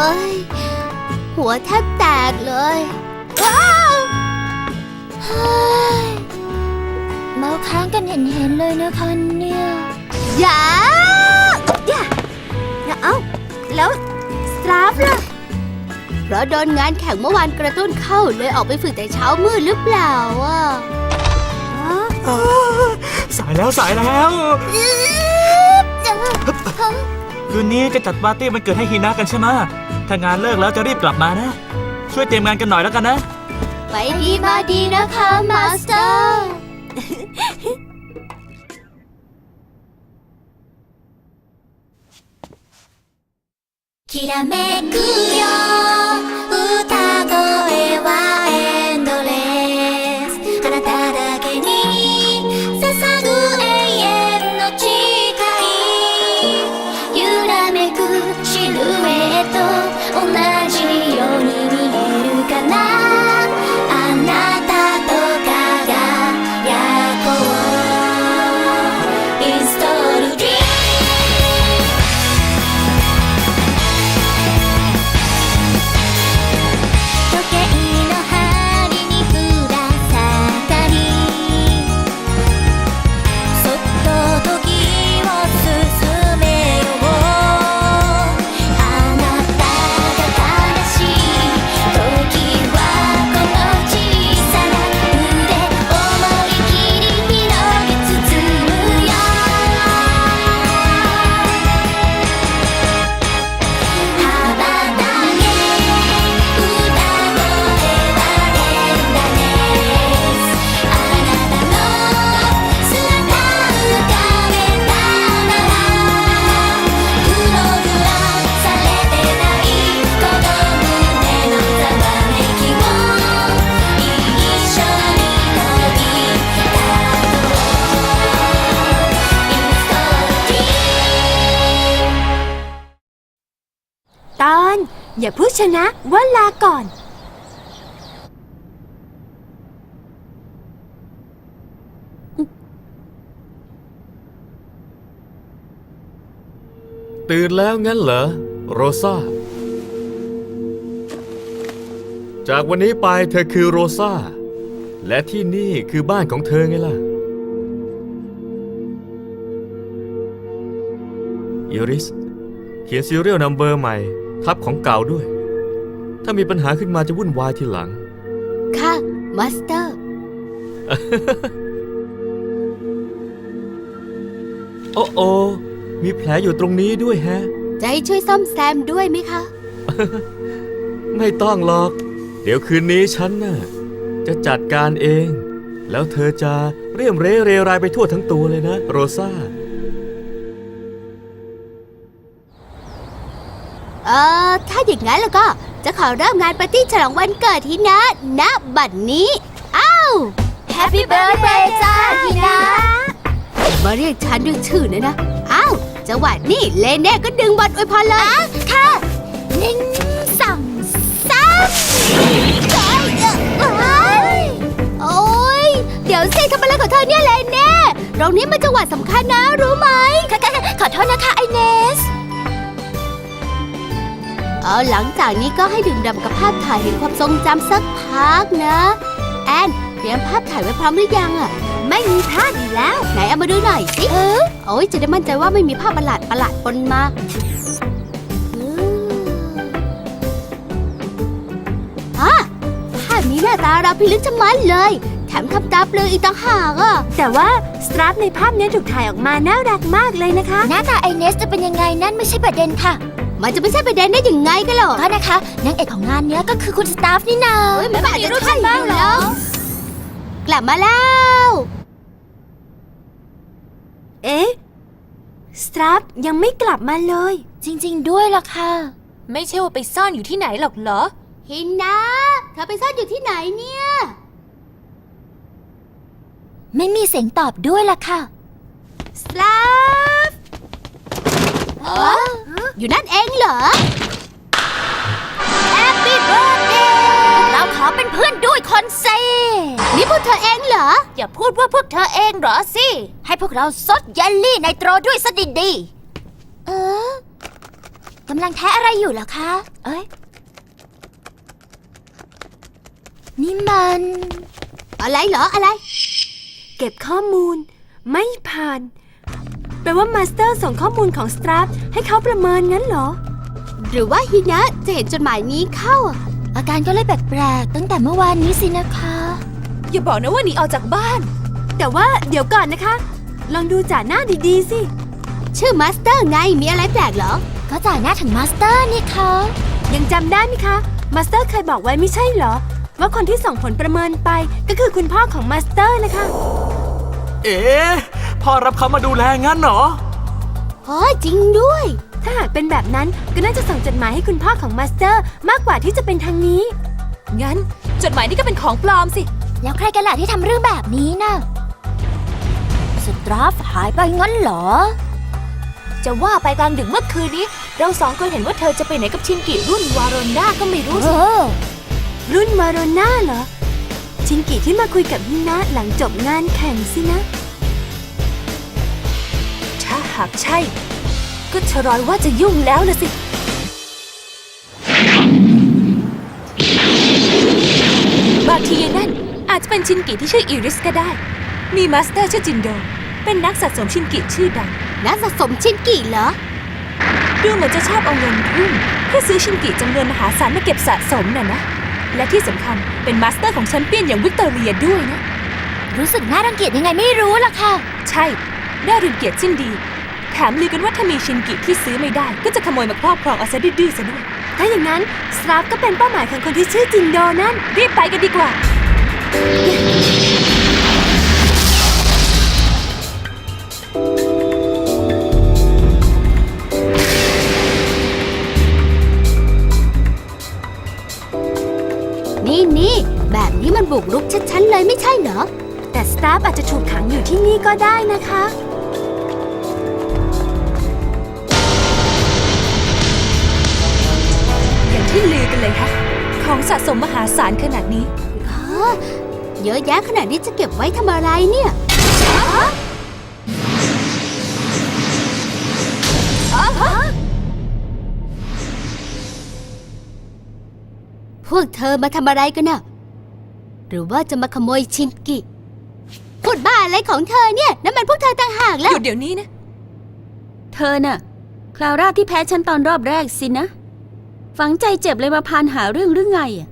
อ้ยหัวแทบแตกเลยว้าวเฮ้ยเมาค้างกันเห็นๆเลยนะคะเนี่ยอย่าอย่าเอ้าแล้วสตราฟล่ะ เพราะโดนงานแข่งเมื่อวานกระตุ้นเข้าเลยออกไปฝึกแต่เช้ามืดหรือเปล่าอะอ้าสายแล้วสายแล้ว คืนนี้จะจัดปาร์ตี้มันเกิดให้ฮีนากันใช่ไหมถ้างานเลิกแล้วจะรีบกลับมานะ ช่วยเตรียมงานกันหน่อยแล้วกันนะ ไปดีมาดีนะคะมาสเตอร์ きらめくよ อนอย่าพูดชนะว่าลาก่อนตื่นแล้วงั้นเหรอ โรซาจากวันนี้ไปเธอคือโรซาและที่นี่คือบ้านของเธอไงล่ะอิริส เขียนซีเรียลนัมเบอร์ใหม่ ทับของเก่าด้วย ถ้ามีปัญหาขึ้นมาจะวุ่นวายทีหลัง ค่ะ มาสเตอร์ โอ้โอมีแผลอยู่ตรงนี้ด้วยแฮะ จะให้ช่วยซ่อมแซมด้วยไหมคะ ไม่ต้องหรอก เดี๋ยวคืนนี้ฉันน่ะจะจัดการเอง แล้วเธอจะเรียมเรเรไรไปทั่วทั้งตัวเลยนะ โรซา ออถ้าอย่างนั้นแล้วก็จะขอเริ่มงานปาร์ตี้ฉลองวันเกิดทีนะณบัดนี้ อ้าว Happy Birthday จ้าทีนะ มาเรียกฉันด้วยชื่อนะนะ อ้าวจังหวะนี้เลเน่ก็ดึงบอลอวยพรเลย ค่ะหนึ่งสองสามเอ้ยเอ้ยโอ้ยเดี๋ยวสิทำอะไรของเธอเนี่ยเลเน่ตรงนี้มันจังหวะสำคัญนะรู้ไหม ขอโทษนะคะไอเนส เอาหลังจากนี้ก็ให้ดื่มด่ำกับภาพถ่ายแห่งความทรงจำสักพักนะ แอนเตรียมภาพถ่ายไว้พร้อมหรือยังอะไม่มีพลาดอยู่แล้ว ไหนเอามาดูหน่อยสิเออโอ้ยจะได้มั่นใจว่าไม่มีภาพประหลาดประหลาดปนมาอืมอะภาพนี้หน้าตาเราพิลึกชะมัดเลย แถมทำตาเปลือยอีกต่างหากอะแต่ว่าสตราฟในภาพนี้ถูกถ่ายออกมาน่ารักมากเลยนะคะ หน้าตาไอเนสจะเป็นยังไงนั่นไม่ใช่ประเด็นค่ะ มันจะไม่ใช่ประเด็นได้ยังไงกันหรอก็นะคะนางเอกของงานเนี้ยก็คือคุณสตาฟนี่นาเฮ้ยมันอาจจะใช่บ้างเหรอกลับมาแล้ว เอ๊ะ สตราฟยังไม่กลับมาเลย จริง ๆ ด้วยล่ะค่ะ ไม่ใช่ว่าไปซ่อนอยู่ที่ไหนหรอกเหรอ หินนะเธอไปซ่อนอยู่ที่ไหนเนี่ย ไม่มีเสียงตอบด้วยล่ะค่ะสลาฟ อยู่นั่นเองเหรอ Happy birthday เราขอเป็นเพื่อนด้วยคนเซนี่พวกเธอเองเหรอ อย่าพูดว่าพวกเธอเองเหรอสิ ให้พวกเราซดเยลลี่ไนโตรด้วยสดิดีเออกำลังแท้อะไรอยู่เหรอคะ เอ้ย นี่มัน อะไรเหรออะไร เก็บข้อมูล ไม่ผ่าน แปลว่ามาสเตอร์ส่งข้อมูลของสตราฟให้เขาประเมินงั้นเหรอ หรือว่าฮินะจะเห็นจดหมายนี้เข้าอะอาการก็เลยแปลกๆตั้งแต่เมื่อวานนี้สินะคะ อย่าบอกนะว่าหนีออกจากบ้าน แต่ว่าเดี๋ยวก่อนนะคะ ลองดูจากหน้าดีๆสิ ชื่อมาสเตอร์ไงมีอะไรแปลกเหรอ ก็จ่ายหน้าถึงมาสเตอร์นี่คะยังจำได้ไหมคะมาสเตอร์เคยบอกไว้ไม่ใช่เหรอ ว่าคนที่ส่งผลประเมินไปก็คือคุณพ่อของมาสเตอร์นะคะ เอ๊ะ พ่อรับเขามาดูแลงั้นเหรอ อ๋อจริงด้วย ถ้าหากเป็นแบบนั้นก็น่าจะส่งจดหมายให้คุณพ่อของมาสเตอร์ มากกว่าที่จะเป็นทางนี้ งั้น จดหมายนี่ก็เป็นของปลอมสิ แล้วใครกันล่ะที่ทำเรื่องแบบนี้นะสตราฟหายไปงั้นเหรอ จะว่าไปกลางดึกเมื่อคืนนี้ เราสองคนเห็นว่าเธอจะไปไหนกับชินกิรุ่นวารอนด้าก็ไม่รู้เอสิอ รุ่นมาโรน่าเหรอ ชินกิที่มาคุยกับฮินะหลังจบงานแข่งสินะถ้าหากใช่ ก็ชะรอยว่าจะยุ่งแล้วละสิ บางทีนั่นอาจจะเป็นชินกิที่ชื่ออิริสก็ได้ มีมาสเตอร์ชื่อจินโด เป็นนักสะสมชินกิชื่อดัง นักสะสมชินกิเหรอ ดูเหมือนจะชอบเอาเงินทุ่มเพื่อซื้อชินกิจำนวนมหาศาลมาเก็บสะสมน่ะนะ และที่สำคัญเป็นมาสเตอร์ของแชมเปี้ยนอย่างวิกตอเรียด้วยนะ รู้สึกน่ารังเกียจยังไงไม่รู้ล่ะค่ะ ใช่ น่ารังเกียจสิ้นดี แถมลือกันว่าถ้ามีชินกิที่ซื้อไม่ได้ ก็จะขโมยมาครอบครองเอาซะดื้อๆซะด้วย ถ้าอย่างนั้นสตราฟก็เป็นเป้าหมายของคนที่ชื่อจินโดนั่น รีบไปกันดีกว่า นี่นี่แบบนี้มันบุกรุกชัดๆเลยไม่ใช่เหรอ แต่สตาฟอาจจะถูกขังอยู่ที่นี่ก็ได้นะคะ สะสมมหาศาลขนาดนี้ฮะเยอะแยะขนาดนี้จะเก็บไว้ทำอะไรเนี่ย พวกเธอมาทำอะไรกันน่ะ หรือว่าจะมาขโมยชินกิพูดบ้าอะไรของเธอเนี่ยนั่นมันพวกเธอต่างหากหแล้ว ยุดเดี๋ยวนี้นะ เธอน่ะ คลาร่าที่แพ้ฉันตอนรอบแรกสินะ ฝังใจเจ็บเลยมาพานหาเรื่องหรือไงอะ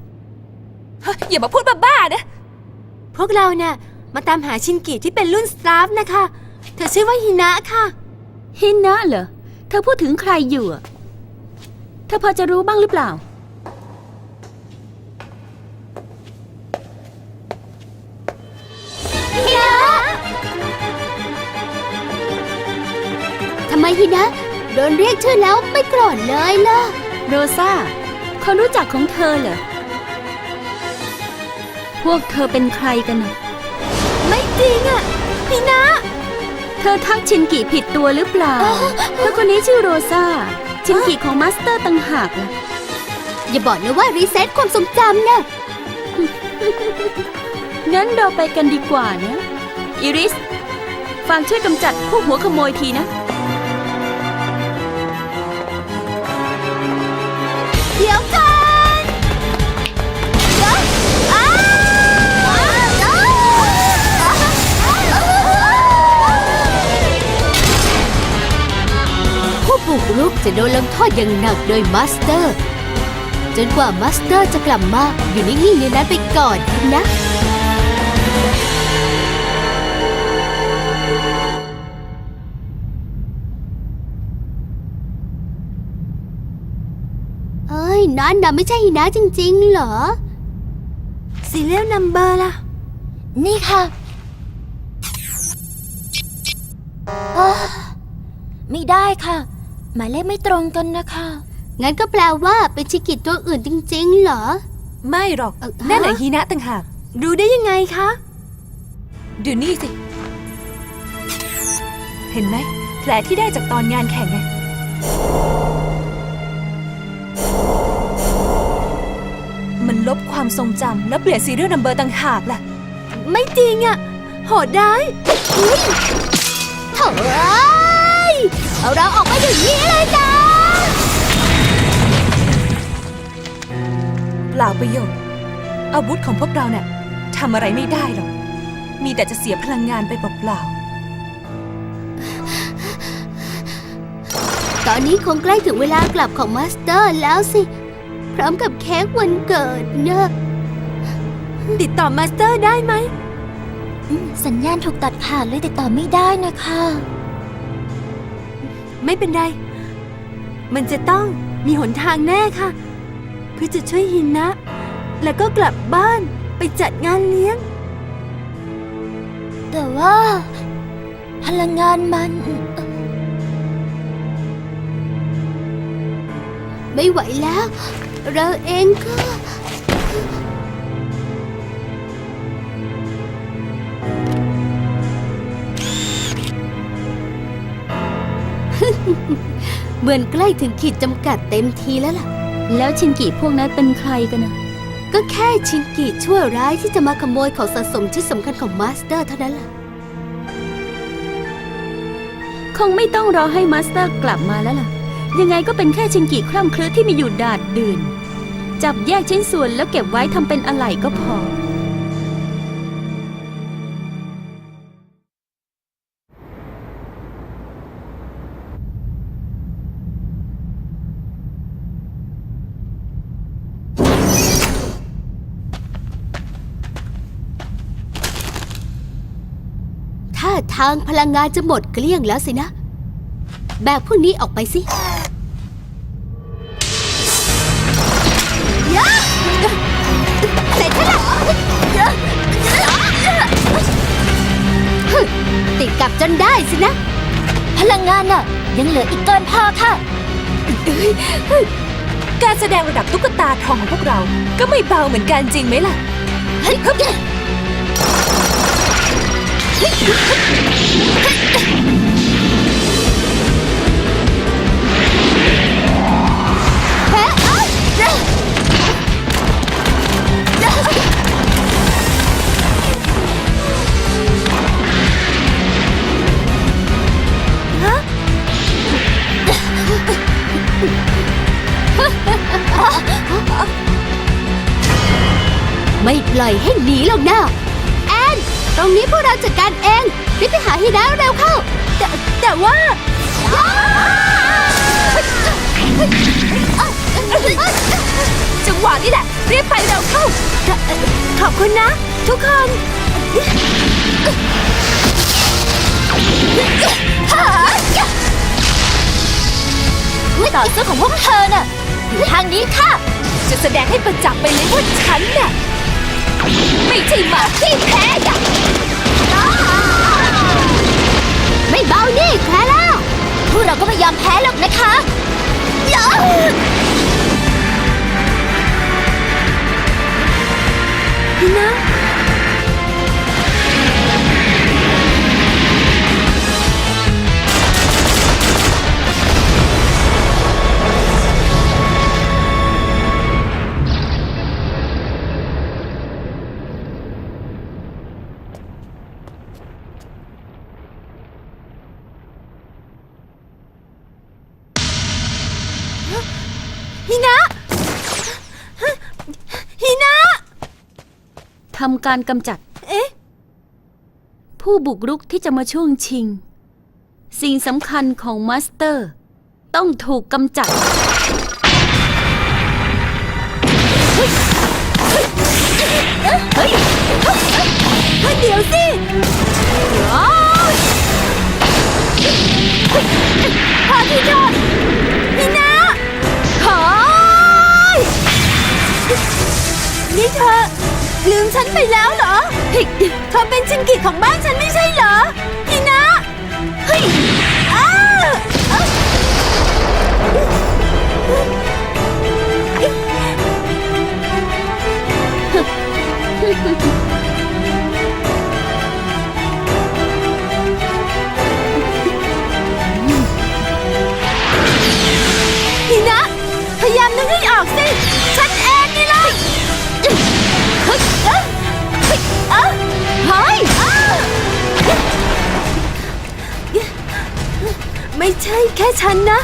เฮ้ยอย่ามาพูดบ้าๆนะ พวกเราเนี่ยมาตามหาชินกิที่เป็นรุ่นสตาฟนะคะ เธอชื่อว่าฮินะค่ะ ฮินะเหรอ เธอพูดถึงใครอยู่อะเธอพอจะรู้บ้างหรือเปล่า ทำไมฮินะ โดนเรียกชื่อแล้วไม่โกรธเลยล่ะ โรซาคนรู้จักของเธอเหรอ พวกเธอเป็นใครกันน่ะไม่จริงอะฮินะ เธอทักชินกิผิดตัวหรือเปล่าเธอคนนี้ชื่อโรซาชินกิของมาสเตอร์ต่างหากล่ะอย่าบอกนะว่ารีเซ็ตความทรงจำนะงั้นเราไปกันดีกว่านะ อิริสฝากช่วยกำจัดพวกหัวขโมยทีนะ เดี๋ยวก่อนเดี๋ยวอ้าวอ้าวผู้บุกรุกจะโดนลงโทษอย่างหนักโดยมาสเตอร์ จนกว่ามาสเตอร์จะกลับมาอยู่นิ่งๆในนั้นไปก่อนนะ นั่นน่ะไม่ใช่หินะจริง ๆ เหรอซีเรียลนัมเบอร์ล่ะ นี่ค่ะเอ้อไม่ได้ค่ะ หมายเลขไม่ตรงกันนะคะ งั้นก็แปลว่าเป็นชิกิตัวอื่นจริง ๆ เหรอ ไม่หรอก เอ่อนั่นแหละฮะฮีนะต่างหาก รู้ได้ยังไงคะ ดูนี่สิ เห็นไหม แผลที่ได้จากตอนงานแข่งไง ลบความทรงจำและเปลี่ยนซีเรียลนัมเบอร์ต่างหากล่ะ ไม่จริงอะโหดได้ายเถอยเอาเราออกไปเดี๋ยนี้เลยจ้า เปล่าประโยชน์ อาวุธของพวกเราเนี่ยทำอะไรไม่ได้หรอก มีแต่จะเสียพลังงานไปเปล่าตอนนี้คงใกล้ถึงเวลากลับของมาสเตอร์แล้วสิ ร้อมกับเค้กวันเกิดเนอะติดต่อมาสเตอร์ได้ไหม สัญญาณถูกตัดขาดเลยติดต่อไม่ได้นะคะ ไม่เป็นไร มันจะต้องมีหนทางแน่ค่ะ เพื่อจะช่วยฮินนะ แล้วก็กลับบ้านไปจัดงานเลี้ยง แต่ว่า พลังงานมัน ไม่ไหวแล้ว เราเองก็ เหมือนใกล้ถึงขีดจำกัดเต็มทีแล้วล่ะ แล้วชินกิพวกนั้นเป็นใครกันนะก็แค่ชินกิชั่วร้ายที่จะมาขโมยของสะสมชิ้นสำคัญของมาสเตอร์เท่านั้นล่ะ คงไม่ต้องรอให้มาสเตอร์กลับมาแล้วล่ะ ยังไงก็เป็นแค่ชินกิคร่ำครื้ที่มีอยู่ดาดดื่น จับแยกชิ้นส่วนแล้วเก็บไว้ทำเป็นอะไหล่ก็พอ ถ้าทางพลังงานจะหมดเกลี้ยงแล้วสินะ แบกพวกนี้ออกไปสิ นได้สินะ พลังงานน่ะ ยังเหลืออีกเกินพอค่ะๆการแสดงระดับตุ๊กตาทองของพวกเรา ก็ไม่เบาเหมือนกันจริงไหมล่ะ เฮ้ยฮึบเฮ้ ไม่ปล่อยให้หนีหรอกนะแอน ตรงนี้พวกเราจัดการเองรีบไปหาฮีนาเร็วเข้า แต่แต่ว่าจังหวะนี้แหละรีบไปเร็วเข้า ขอบคุณนะ ทุกคนต่อสู้ของพวกเธอน่ะ ทางนี้ค่ะ จะแสดงให้ประจักษ์ไปเลยว่าฉันน่ะไม่ใช่หมาที่แพ้อย่างไม่เบานี่แพ้แล้ว พวกเราก็ไม่ยอมแพ้หรอกนะคะยอฮินะ ทำการกำจัด เอ๊ะ ผู้บุกรุกที่จะมาช่วงชิง สิ่งสำคัญของมาสเตอร์ ต้องถูกกำจัดเดี๋ยวสิพอที่จอดฮินะขอนี่เธอ ลืมฉันไปแล้วเหรอเฮ้ยเธอเป็นชินกิของบ้านฉันไม่ใช่เหรอฮินะเฮ้ยอ้าอ้าฮินะ พยายามนึกให้ออกสิ ไม่ใช่แค่ฉันนะ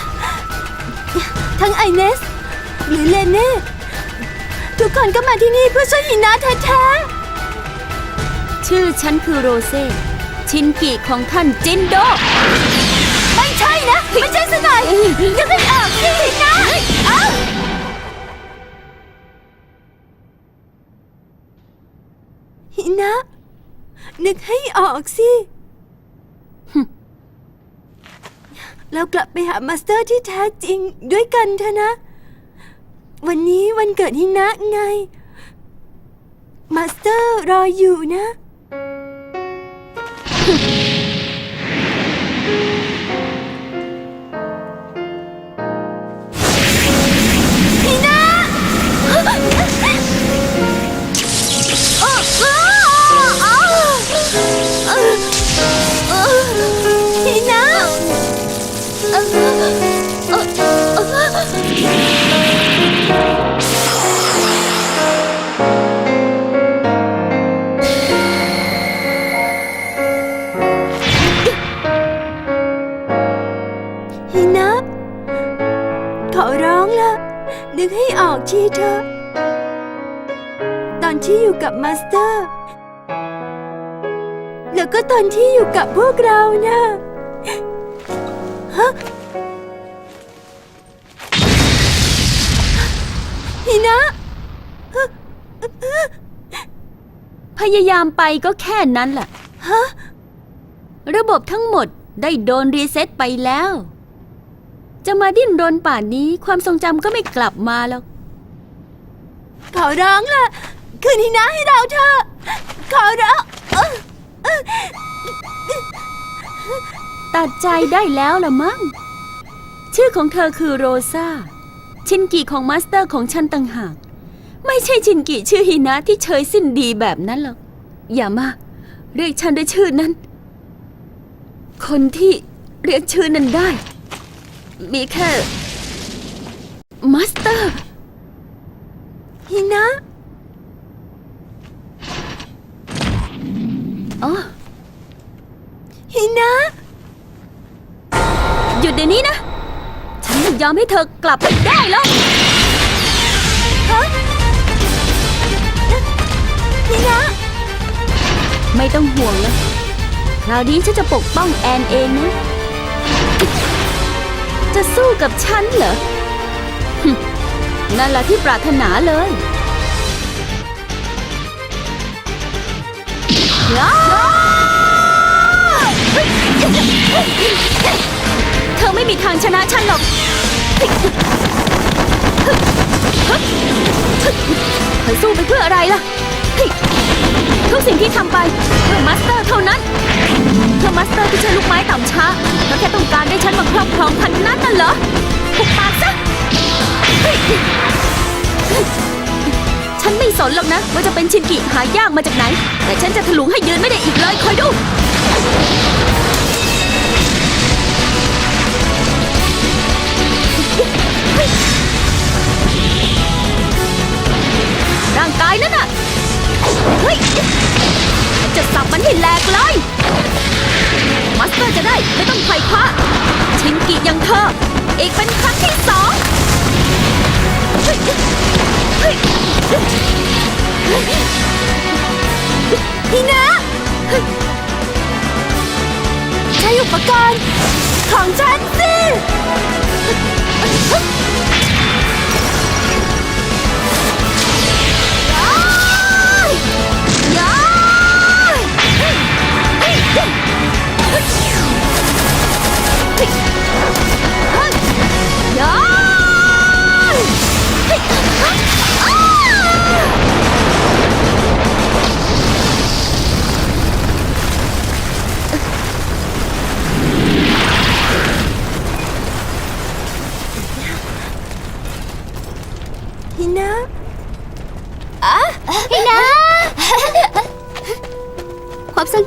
ทั้งไอเนส หรือเลเน่ ทุกคนก็มาที่นี่เพื่อช่วยหินะแท้ชื่อฉันคือโรเซ่ ชินกิของท่านจินโดๆไม่ใช่นะ ไม่ใช่สกายยังไม่ออกสิหินะเอ้าหินะ นึกให้ออกสิ เรากลับไปหามาสเตอร์ที่แท้จริงด้วยกันเถอะนะ วันนี้วันเกิดฮินะไง มาสเตอร์รออยู่นะ ฮินะขอร้องละนึกให้ออกทีเถอะ ตอนที่อยู่กับมาสเตอร์ แล้วก็ตอนที่อยู่กับพวกเรานะฮะ ยายามไปก็แค่นั้นแหละฮะระบบทั้งหมดได้โดนรีเซ็ตไปแล้ว จะมาดิ้นรนป่านนี้ความทรงจำก็ไม่กลับมาแล้ว ขอร้องล่ะ คืนฮินะให้เราเถอะขอร้องเอ้อตัดใจได้แล้วละมั้ง ชื่อของเธอคือโรซาชินกิของมาสเตอร์ของฉันต่างหาก ไม่ใช่ชินกิชื่อฮินะที่เชยสิ้นดีแบบนั้นหรอก อย่ามา เรียกฉันด้วยชื่อนั้น คนที่เรียกชื่อนั้นได้ มีแค่มาสเตอร์ฮินะอ๋อฮินะ หยุดเดี๋ยวนี้นะ ฉันไม่ยอมให้เธอกลับไปได้หรอกฮิ นะ ไม่ต้องห่วงเลยคราวนี้ฉันจะปกป้องแอนเองนะ จะสู้กับฉันเหรอ นั่นแหละที่ปรารถนาเลยเธอไม่มีทางชนะฉันหรอก เธอสู้ไปเพื่ออะไรล่ะ ทุกสิ่งที่ทำไปเพื่อมาสเตอร์เท่านั้นเพื่อมาสเตอร์ที่ใช้ลูกไม้ต่ำช้าแล้วแค่ต้องการได้ฉันมาครอบครองพันนั้นน่ะเหรอหุบปากซะฉันไม่สนหรอกนะ ว่าจะเป็นชินกิหายากมาจากไหน แต่ฉันจะถลุงให้ยืนไม่ได้อีกเลยคอยดูร่างกายนั่นน่ะ เฮ้ยจะสับมันให้แหลกเลยมาสเตอร์จะได้ไม่ต้องไขว่คว้าชินกิยังเธออีกเป็นครั้งที่สองเฮ้ยเฮ้ยฮินะใช้อุปกรณ์ของฉันสิ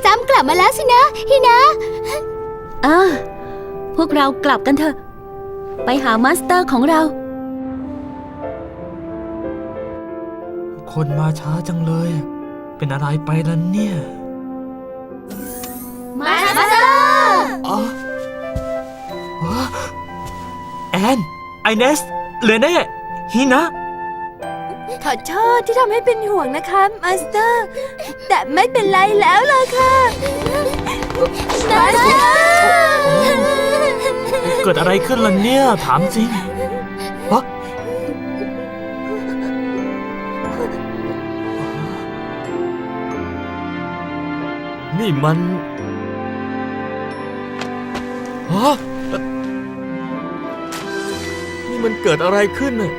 จำกลับมาแล้วสินะฮินะอ่าพวกเรากลับกันเถอะ ไปหามาสเตอร์ของเรา คนมาช้าจังเลย เป็นอะไรไปล่ะเนี่ยมาสเตอร์อ๋อฮะแอน ไอเนสเลเน่ฮินะ ขอโทษที่ทำให้เป็นห่วงนะคะมาสเตอร์ แต่ไม่เป็นไรแล้วล่ะค่ะมาสเตอร์เกิดอะไรขึ้นล่ะเนี่ย ถามจริงฮะนี่มันฮะนี่มันเกิดอะไรขึ้นน่ะ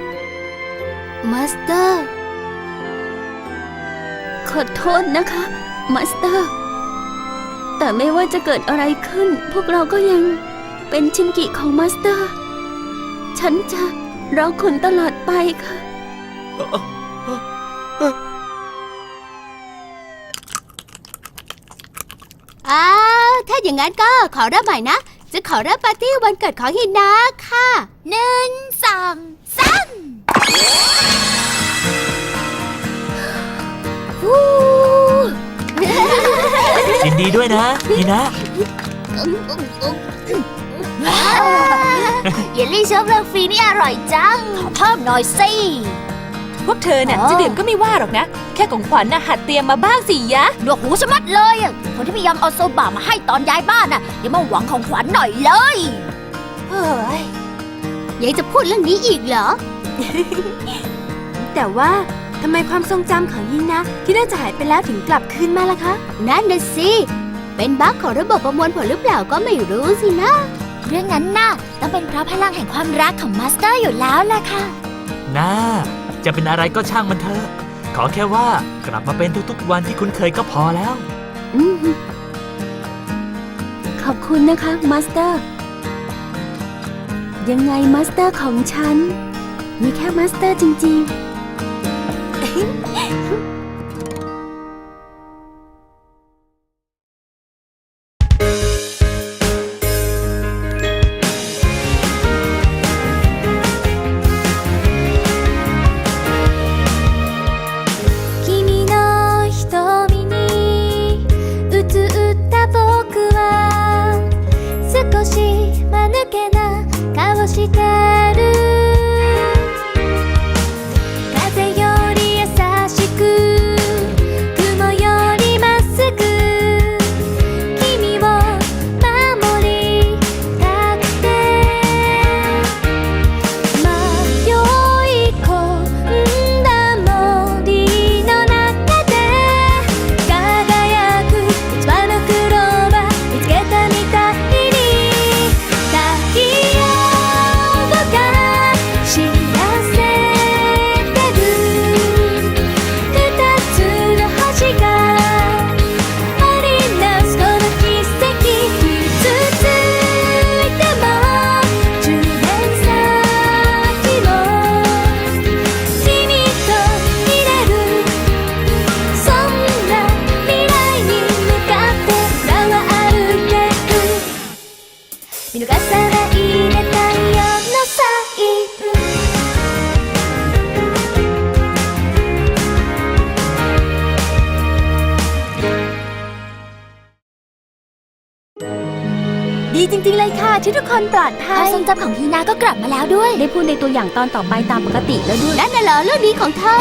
มาสเตอร์ ขอโทษนะคะ มาสเตอร์ แต่ไม่ว่าจะเกิดอะไรขึ้น พวกเราก็ยังเป็นชินกิของมาสเตอร์ ฉันจะรอคุณตลอดไปค่ะ อ้าวถ้าอย่างนั้นก็ขอเริ่มใหม่นะ จะขอเริ่มปาร์ตี้วันเกิดของฮินาค่ะหนึ่งสอง ยินดีด้วยนะฮีนะ เยลลี่เชฟเรื่องฟรีนี่อร่อยจัง ขอเพิ่มหน่อยสิ พวกเธอน่ะอ๋อ จะดื่มก็ไม่ว่าหรอกนะ แค่ของขวัญน่ะหัดเตรียมมาบ้างสิยะ หนวกหูชะมัดเลยอะคนที่พยายามเอาโซบะมาให้ตอนย้ายบ้านน่ะอย่ามาหวังของขวัญหน่อยเลย เฮ้ยยังจะพูดเรื่องนี้อีกเหรอ แต่ว่าทำไมความทรงจำของยินนะ ที่น่าจะหายไปแล้วถึงกลับคืนมาล่ะคะ นั่นน่ะสิ เป็นบั๊กของระบบประมวลผลหรือเปล่าก็ไม่รู้สินะ เรื่องนั้นน่ะต้องเป็นเพราะพลังแห่งความรักของมาสเตอร์อยู่แล้วล่ะค่ะ น่า จะเป็นอะไรก็ช่างมันเถอะ ขอแค่ว่ากลับมาเป็นทุกๆ วันที่คุ้นเคยก็พอแล้ว อืมขอบคุณนะคะมาสเตอร์ ยังไงมาสเตอร์ของฉัน มีแค่มาสเตอร์จริง ๆ 見逃さないで太陽のサイン ดีจริงๆเลยค่ะที่ทุกคนปลอด ค ภั วาม ย ทรงจำของฮีนาก็กลับมาแล้วด้วย ๆ ได้พูดในตัวอย่างตอนต่อไปตามปกติแล้วด้วย นั่นน่ะเหรอเรื่องดีของเธอ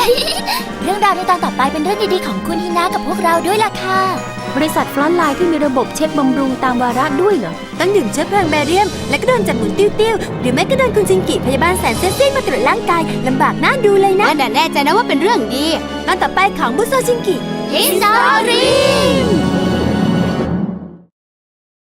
เรื่องราวในตอนต่อไปเป็นเรื่องดีๆของคุณฮีนากับพวกเราด้วยล่ะค่ะ บริษัทฟรอนต์ไลน์ที่มีระบบเช็คบำรุงตามวาระด้วยเหรอ ต้องดื่มเชื้อเพลิงแบเรียม และก็โดนจับหมุนติ้วๆ หรือไม่ก็โดนคุณจิงกิพยาบาลแสนเซ็กซี่มาตรวจร่างกายลำบากน่าดูเลยนะนั่นน่ะแน่ใจนะว่าเป็นเรื่องดีตอนต่อไปของบุโซชิงกิฮิสตอรี่